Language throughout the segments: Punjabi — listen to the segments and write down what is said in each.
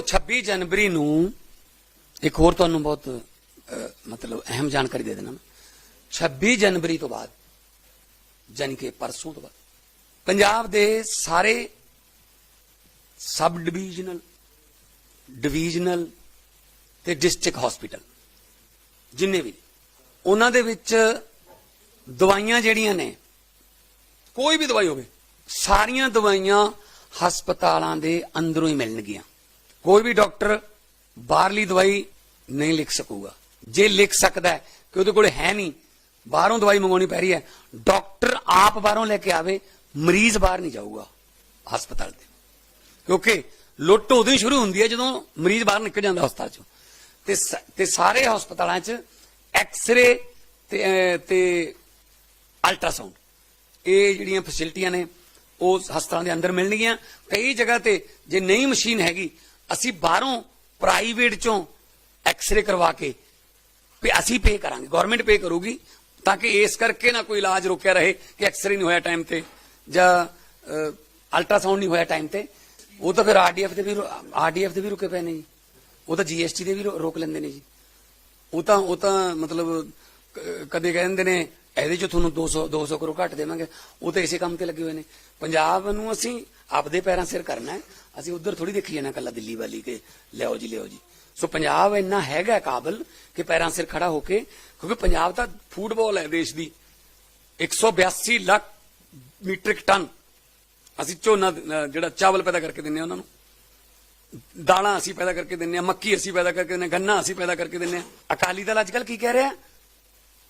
ਦੇਖੋ 26 ਜਨਵਰੀ ਨੂੰ ਇੱਕ ਹੋਰ ਤੁਹਾਨੂੰ ਬਹੁਤ ਮਤਲਬ ਅਹਿਮ ਜਾਣਕਾਰੀ ਦੇ ਦੇਣਾ ਮੈਂ। 26 ਜਨਵਰੀ ਤੋਂ ਬਾਅਦ, ਜਾਣੀ ਕਿ ਪਰਸੋਂ ਤੋਂ ਬਾਅਦ, ਪੰਜਾਬ ਦੇ ਸਾਰੇ ਸਬ ਡਿਵੀਜ਼ਨਲ ਡਿਵੀਜ਼ਨਲ ਤੇ ਡਿਸਟ੍ਰਿਕਟ ਹਸਪੀਟਲ, ਜਿੰਨੇ ਵੀ, ਉਹਨਾਂ ਦੇ ਵਿੱਚ ਦਵਾਈਆਂ ਜਿਹੜੀਆਂ ਨੇ, ਕੋਈ ਵੀ ਦਵਾਈ ਹੋਵੇ, ਸਾਰੀਆਂ ਦਵਾਈਆਂ ਹਸਪਤਾਲਾਂ ਦੇ ਅੰਦਰੋਂ ਹੀ ਮਿਲਣਗੀਆਂ। ਕੋਈ ਵੀ ਡਾਕਟਰ ਬਾਹਰਲੀ ਦਵਾਈ ਨਹੀਂ ਲਿਖ ਸਕੂਗਾ। ਜੇ ਲਿਖ ਸਕਦਾ ਹੈ ਕਿ ਉਹਦੇ ਕੋਲ ਹੈ ਨਹੀਂ, ਬਾਹਰੋਂ ਦਵਾਈ ਮੰਗਵਾਉਣੀ ਪੈ ਰਹੀ ਹੈ, ਡਾਕਟਰ ਆਪ ਬਾਹਰੋਂ ਲੈ ਕੇ ਆਵੇ, ਮਰੀਜ਼ ਬਾਹਰ ਨਹੀਂ ਜਾਊਗਾ ਹਸਪਤਾਲ ਦੇ ਕਿਉਂਕਿ ਲੁੱਟ ਉਦੋਂ ਹੀ ਸ਼ੁਰੂ ਹੁੰਦੀ ਹੈ ਜਦੋਂ ਮਰੀਜ਼ ਬਾਹਰ ਨਿਕਲ ਜਾਂਦਾ ਹਸਪਤਾਲ ਚੋਂ। ਤੇ ਤੇ ਸਾਰੇ ਹਸਪਤਾਲਾਂ 'ਚ ਐਕਸ-ਰੇ ਤੇ ਤੇ ਅਲਟਰਾਸਾਊਂਡ, ਇਹ ਜਿਹੜੀਆਂ ਫੈਸਿਲਿਟੀਆਂ ਨੇ, ਉਹ ਹਸਪਤਾਲਾਂ ਦੇ ਅੰਦਰ ਮਿਲਣਗੀਆਂ। ਕਈ ਜਗ੍ਹਾ ਤੇ ਜੇ ਨਹੀਂ ਮਸ਼ੀਨ ਹੈਗੀ ਅਸੀਂ ਬਾਹਰੋਂ ਪ੍ਰਾਈਵੇਟ ਚੋਂ ਐਕਸ-ਰੇ ਕਰਵਾ ਕੇ ਵੀ ਅਸੀਂ ਪੇ ਕਰਾਂਗੇ ਗਵਰਨਮੈਂਟ ਪੇ ਕਰੂਗੀ, ਤਾਂ ਕਿ ਇਸ ਕਰਕੇ ਨਾ ਕੋਈ ਇਲਾਜ ਰੁਕਿਆ ਰਹੇ ਕਿ ਐਕਸ-ਰੇ ਨਹੀਂ ਹੋਇਆ ਟਾਈਮ ਤੇ ਜਾਂ ਅਲਟਰਾਸਾਊਂਡ ਨਹੀਂ ਹੋਇਆ ਟਾਈਮ ਤੇ। ਉਹ ਤਾਂ ਫਿਰ ਆਰਡੀਐਫ ਦੇ ਵੀ ਆਰਡੀਐਫ ਦੇ ਵੀ ਰੁਕੇ ਪਏ ਨੇ ਜੀ। ਉਹ ਤਾਂ ਜੀਐਸਟੀ ਦੇ ਵੀ ਰੋ- ਰੋਕ ਲੈਂਦੇ ਨੇ ਜੀ। ਉਹ ਤਾਂ ਉਹ ਤਾਂ ਮਤਲਬ, ਕ- ਕਦੇ ਕਹਿੰਦੇ ਨੇ ਇਹਦੇ ਚ ਤੁਹਾਨੂੰ 200 200 ਕਰੋੜ ਘੱਟ ਦੇਵਾਂਗੇ। ਉਹ ਤਾਂ ਇਸੇ ਕੰਮ ਤੇ ਲੱਗੇ ਹੋਏ ਨੇ। ਪੰਜਾਬ ਨੂੰ ਅਸੀਂ ਆਪਦੇ ਪੈਰਾਂ ਸਿਰ ਕਰਨਾ ਹੈ। ਅਸੀਂ ਉਧਰ ਥੋੜੀ ਦੇਖੀ ਜਾਣਾ ਕੱਲਾ ਦਿੱਲੀ ਵਾਲੀ ਕੇ ਲਿਆਓ ਜੀ ਲਿਆਓ ਜੀ। ਸੋ ਪੰਜਾਬ ਇੰਨਾ ਹੈਗਾ ਕਾਬਲ ਕਿ ਪੈਰਾਂ ਸਿਰ ਖੜਾ ਹੋ ਕੇ, ਕਿਉਂਕਿ ਪੰਜਾਬ ਤਾਂ ਫੁੱਟਬਾਲ ਹੈ ਦੇਸ਼ ਦੀ। 182 ਲੱਖ ਮੀਟ੍ਰਿਕ ਟਨ ਅਸੀਂ ਝੋਨਾ ਜਿਹੜਾ ਚਾਵਲ ਪੈਦਾ ਕਰਕੇ ਦਿੰਨੇ ਆ ਉਹਨਾਂ ਨੂੰ। ਦਾਲਾਂ ਅਸੀਂ ਪੈਦਾ ਕਰਕੇ ਦਿੰਨੇ ਆ ਮੱਕੀ ਅਸੀਂ ਪੈਦਾ ਕਰਕੇ ਦਿੰਨੇ ਆ ਗੰਨਾ ਅਸੀਂ ਪੈਦਾ ਕਰਕੇ ਦਿੰਨੇ ਆ ਅਕਾਲੀ ਦਲ ਅੱਜ ਕੱਲ ਕੀ ਕਹਿ ਰਿਹਾ?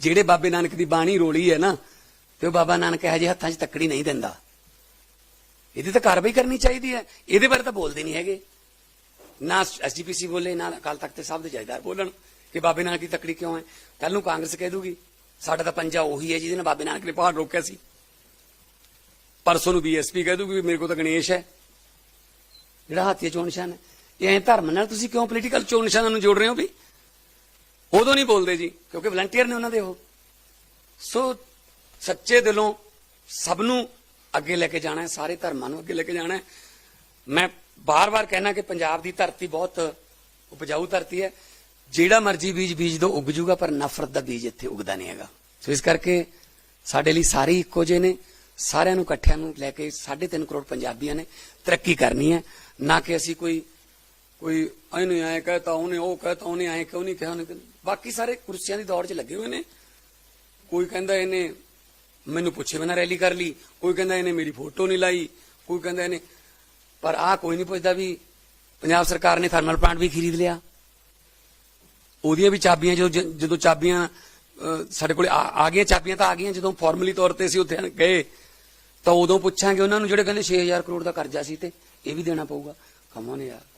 ਜਿਹੜੇ ਬਾਬੇ ਨਾਨਕ ਦੀ ਬਾਣੀ ਰੋਲੀ ਹੈ ਨਾ, ਤੇ ਉਹ ਬਾਬਾ ਨਾਨਕ ਇਹੋ ਜਿਹੇ ਹੱਥਾਂ 'ਚ ਤੱਕੜੀ ਨਹੀਂ ਦਿੰਦਾ। ਇਹਦੀ ਤਾਂ ਕਾਰਵਾਈ ਕਰਨੀ ਚਾਹੀਦੀ ਹੈ। ਇਹਦੇ ਬਾਰੇ ਤਾਂ ਬੋਲਦੇ ਨਹੀਂ ਹੈਗੇ। ਨਾ ਐਸਜੀਪੀਸੀ ਬੋਲੇ, ਨਾ ਅਕਾਲ ਤਖਤ ਸਾਹਿਬ ਦੇ ਜਥੇਦਾਰ ਬੋਲਣ ਕਿ ਬਾਬੇ ਨਾਨਕ ਦੀ ਤੱਕੜੀ ਕਿਉਂ ਹੈ। ਕੱਲ ਨੂੰ ਕਾਂਗਰਸ ਕਹਿ ਦੂਗੀ, ਸਾਡਾ ਤਾਂ ਪੰਜਾ ਉਹੀ ਹੈ ਜਿਹਦੇ ਨਾਲ ਬਾਬੇ ਨਾਨਕ ਨੇ ਪਹਾੜ ਰੋਕਿਆ ਸੀ। ਪਰਸੋਂ ਨੂੰ ਬੀਐਸਪੀ ਕਹਿ ਦੂਗੀ ਵੀ ਮੇਰੇ ਕੋਲ ਤਾਂ ਗਣੇਸ਼ ਹੈ। ਜਿਹੜਾ ਹਾਥੀ ਚੋਣ ਨਿਸ਼ਾਨ ਹੈ ਇਹ ਧਰਮ ਨਾਲ ਤੁਸੀਂ ਕਿਉਂ ਪੋਲੀਟੀਕਲ ਚੋਣ ਨਿਸ਼ਾਨਾਂ ਨੂੰ ਜੋੜ ਰਹੇ ਹੋ ਵੀ? ਉਦੋਂ ਨਹੀਂ ਬੋਲਦੇ ਜੀ, ਕਿਉਂਕਿ ਵਲੰਟੀਅਰ ਨੇ ਉਹਨਾਂ ਦੇ ਉਹ। ਸੋ ਸੱਚੇ ਦਿਲੋਂ ਸਭ ਨੂੰ ਅੱਗੇ ਲੈ ਕੇ ਜਾਣਾ ਹੈ, ਸਾਰੇ ਧਰਮਾਂ ਨੂੰ ਅੱਗੇ ਲੈ ਕੇ ਜਾਣਾ ਹੈ। ਮੈਂ ਬਾਰ-ਬਾਰ ਕਹਿਣਾ ਕਿ ਪੰਜਾਬ ਦੀ ਧਰਤੀ ਬਹੁਤ ਉਪਜਾਊ ਧਰਤੀ ਹੈ। ਜਿਹੜਾ ਮਰਜ਼ੀ ਬੀਜ ਬੀਜ ਦੋ, ਉੱਗ ਜੂਗਾ, ਪਰ ਨਫ਼ਰਤ ਦਾ ਬੀਜ ਇੱਥੇ ਉਗਦਾ ਨਹੀਂ ਹੈਗਾ। ਸੋ ਇਸ ਕਰਕੇ ਸਾਡੇ ਲਈ ਸਾਰੇ ਹੀ ਇੱਕੋ ਜਿਹੇ ਨੇ। ਸਾਰਿਆਂ ਨੂੰ ਇਕੱਠਿਆਂ ਨੂੰ ਲੈ ਕੇ 3.5 ਕਰੋੜ ਪੰਜਾਬੀਆਂ ਨੇ ਤਰੱਕੀ ਕਰਨੀ ਹੈ। ਨਾ ਕਿ ਅਸੀਂ ਕੋਈ ਕੋਈ ਇਹਨੇ ਆਏ ਕਹਤਾ ਉਹਨੇ ਉਹ ਕਹਤਾ ਉਹਨੇ ਆਏ ਕਿਉਂ ਨਹੀਂ ਕਿਹਾ? ਉਹਨੇ ਕਿਹਾ। ਬਾਕੀ ਸਾਰੇ ਕੁਰਸੀਆਂ ਦੀ ਦੌੜ 'ਚ ਲੱਗੇ ਹੋਏ ਨੇ। ਕੋਈ ਕਹਿੰਦਾ ਇਹਨੇ ਮੈਨੂੰ ਪੁੱਛੇ ਬਿਨਾਂ ਰੈਲੀ ਕਰ ਲਈ। ਕੋਈ ਕਹਿੰਦਾ ਇਹਨੇ ਮੇਰੀ ਫੋਟੋ ਨਹੀਂ ਲਾਈ। ਕੋਈ ਕਹਿੰਦਾ ਇਹਨੇ, ਪਰ ਆ ਕੋਈ ਨਹੀਂ ਪੁੱਛਦਾ ਵੀ ਪੰਜਾਬ ਸਰਕਾਰ ਨੇ ਥਰਮਲ ਪਲਾਂਟ ਵੀ ਖਰੀਦ ਲਿਆ। ਉਹਦੀਆਂ ਵੀ ਚਾਬੀਆਂ ਜਦੋਂ ਜਦੋਂ ਚਾਬੀਆਂ ਸਾਡੇ ਕੋਲ ਆ ਆ ਗਈਆਂ ਚਾਬੀਆਂ ਤਾਂ ਆ ਗਈਆਂ। ਜਦੋਂ ਫਾਰਮਲੀ ਤੌਰ ਤੇ ਅਸੀਂ ਉੱਥੇ ਗਏ, ਤਾਂ ਉਦੋਂ ਪੁੱਛਾਂਗੇ ਉਹਨਾਂ ਨੂੰ, ਜਿਹੜੇ ਕਹਿੰਦੇ 6000 ਕਰੋੜ ਦਾ ਕਰਜ਼ਾ ਸੀ ਤੇ ਇਹ ਵੀ ਦੇਣਾ ਪਊਗਾ। ਕਮੋਨ ਯਾਰ।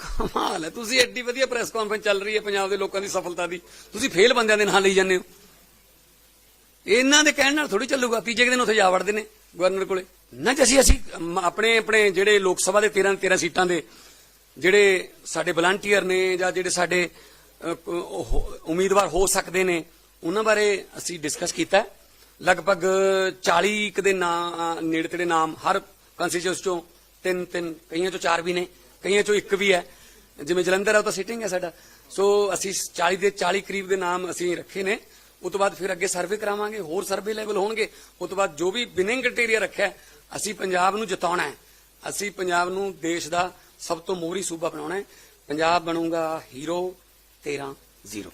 ਕਮਾਲ ਹੈ। ਤੁਸੀਂ ਐਡੀ ਵਧੀਆ ਪ੍ਰੈਸ ਕਾਨਫਰੰਸ ਚੱਲ ਰਹੀ ਹੈ ਪੰਜਾਬ ਦੇ ਲੋਕਾਂ ਦੀ ਸਫਲਤਾ ਦੀ। ਤੁਸੀਂ ਫੇਲ ਬੰਦਿਆਂ ਦੇ ਨਾਲ ਲਈ ਜਾਂਦੇ ਹੋ। ਇਹਨਾਂ ਦੇ ਕਹਿਣ ਨਾਲ ਥੋੜੀ ਚੱਲੂਗਾ। ਤੀਜੇ ਕੁ ਦਿਨ ਉੱਥੇ ਜਾ ਵੜਦੇ ਨੇ ਗਵਰਨਰ ਕੋਲੇ। ਨਾ ਜੀ, ਅਸੀਂ ਅਸੀਂ ਆਪਣੇ ਆਪਣੇ ਜਿਹੜੇ ਲੋਕ ਸਭਾ ਦੇ 13 13 ਸੀਟਾਂ ਦੇ ਜਿਹੜੇ ਸਾਡੇ ਵਲੰਟੀਅਰ ਨੇ ਜਾਂ ਜਿਹੜੇ ਸਾਡੇ ਉਮੀਦਵਾਰ ਹੋ ਸਕਦੇ ਨੇ, ਉਹਨਾਂ ਬਾਰੇ ਅਸੀਂ ਡਿਸਕਸ ਕੀਤਾ ਲਗਭਗ 40 ਕੁ ਦੇ ਨਾਂ ਨੇੜੇ ਤੇੜੇ ਨਾਮ ਹਰ ਕੰਸਟੀਚੁਐਂਸ ਚੋਂ ਤਿੰਨ ਤਿੰਨ, ਕਈਆਂ ਚੋਂ ਚਾਰ ਵੀ ਨੇ। ਕਈਆਂ ਚੋਂ ਇੱਕ ਵੀ ਹੈ। ਜਿਵੇਂ ਜਲੰਧਰ ਹੈ ਉਹ ਤਾਂ ਸਿਟਿੰਗ ਹੈ ਸਾਡਾ। ਸੋ ਅਸੀਂ 40 ਦੇ 40 ਕਰੀਬ ਦੇ ਨਾਮ ਅਸੀਂ ਰੱਖੇ ਨੇ। ਉਸ ਤੋਂ ਬਾਅਦ ਫਿਰ ਅੱਗੇ ਸਰਵੇ ਕਰਾਵਾਂਗੇ, ਹੋਰ ਸਰਵੇ ਲੈਵਲ ਹੋਣਗੇ। ਉਸ ਤੋਂ ਬਾਅਦ ਜੋ ਵੀ ਵਿਨਿੰਗ ਕ੍ਰਾਈਟੇਰੀਆ ਰੱਖਿਆ, ਅਸੀਂ ਪੰਜਾਬ ਨੂੰ ਜਿਤਾਉਣਾ ਹੈ। ਅਸੀਂ ਪੰਜਾਬ ਨੂੰ ਦੇਸ਼ ਦਾ ਸਭ ਤੋਂ ਮੋਹਰੀ ਸੂਬਾ ਬਣਾਉਣਾ ਹੈ। ਪੰਜਾਬ ਬਣੂਗਾ ਹੀਰੋ 13 ਜ਼ੀਰੋ